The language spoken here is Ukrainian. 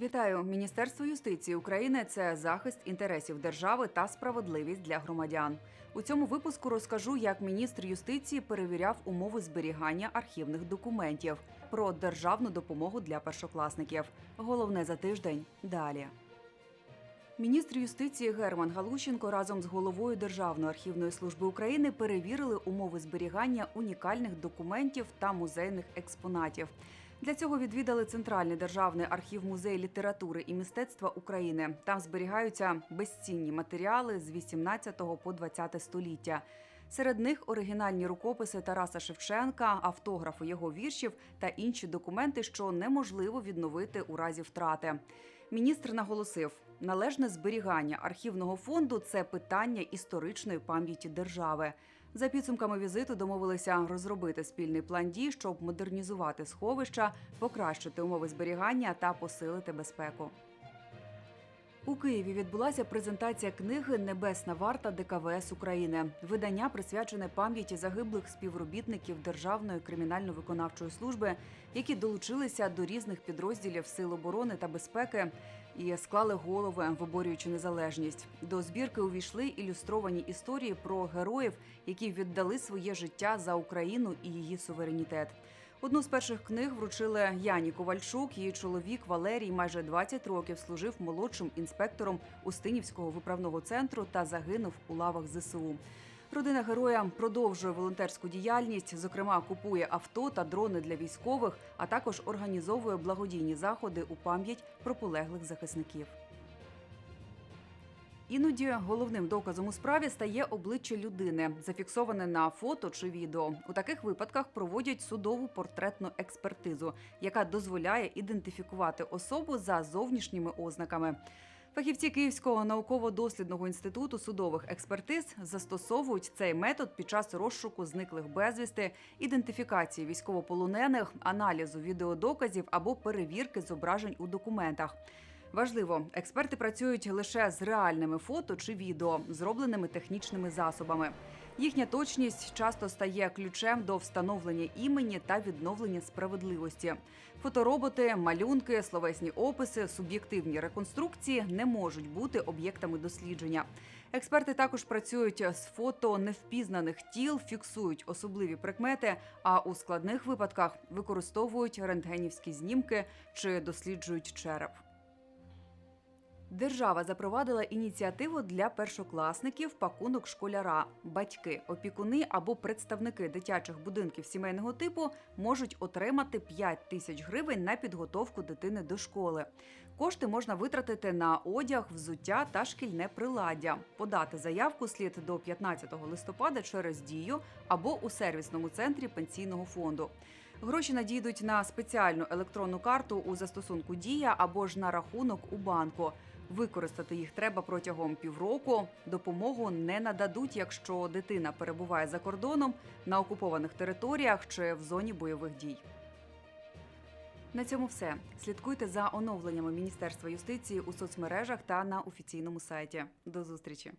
Вітаю! Міністерство юстиції України це захист інтересів держави та справедливість для громадян. У цьому випуску розкажу, як міністр юстиції перевіряв умови зберігання архівних документів про державну допомогу для першокласників. Головне за тиждень далі. Міністр юстиції Герман Галущенко разом з головою Державної архівної служби України перевірили умови зберігання унікальних документів та музейних експонатів. Для цього відвідали Центральний державний архів музей літератури і мистецтва України. Там зберігаються безцінні матеріали з 18 по 20 століття. Серед них оригінальні рукописи Тараса Шевченка, автографи його віршів та інші документи, що неможливо відновити у разі втрати. Міністр наголосив, належне зберігання архівного фонду це питання історичної пам'яті держави. За підсумками візиту домовилися розробити спільний план дій, щоб модернізувати сховища, покращити умови зберігання та посилити безпеку. У Києві відбулася презентація книги Небесна варта ДКВС України. Видання присвячене пам'яті загиблих співробітників Державної кримінально-виконавчої служби, які долучилися до різних підрозділів Сил оборони та безпеки і склали голови, виборюючи незалежність. До збірки увійшли ілюстровані історії про героїв, які віддали своє життя за Україну і її суверенітет. Одну з перших книг вручили Яні Ковальчук. Її чоловік Валерій майже 20 років служив молодшим інспектором Устинівського виправного центру та загинув у лавах ЗСУ. Родина героя продовжує волонтерську діяльність, зокрема, купує авто та дрони для військових, а також організовує благодійні заходи у пам'ять про полеглих захисників. Іноді головним доказом у справі стає обличчя людини, зафіксоване на фото чи відео. У таких випадках проводять судову портретну експертизу, яка дозволяє ідентифікувати особу за зовнішніми ознаками. Фахівці Київського науково-дослідного інституту судових експертиз застосовують цей метод під час розшуку зниклих безвісти, ідентифікації військовополонених, аналізу відеодоказів або перевірки зображень у документах. Важливо, експерти працюють лише з реальними фото чи відео, зробленими технічними засобами. Їхня точність часто стає ключем до встановлення імені та відновлення справедливості. Фотороботи, малюнки, словесні описи, суб'єктивні реконструкції не можуть бути об'єктами дослідження. Експерти також працюють з фото невпізнаних тіл, фіксують особливі прикмети, а у складних випадках використовують рентгенівські знімки чи досліджують череп. Держава запровадила ініціативу для першокласників пакунок школяра. Батьки, опікуни або представники дитячих будинків сімейного типу можуть отримати 5 тисяч гривень на підготовку дитини до школи. Кошти можна витратити на одяг, взуття та шкільне приладдя. Подати заявку слід до 15 листопада через дію або у сервісному центрі пенсійного фонду. Гроші надійдуть на спеціальну електронну карту у застосунку Дія або ж на рахунок у банку. Використати їх треба протягом півроку. Допомогу не нададуть, якщо дитина перебуває за кордоном на окупованих територіях чи в зоні бойових дій. На цьому все. Слідкуйте за оновленнями Міністерства юстиції у соцмережах та на офіційному сайті. До зустрічі.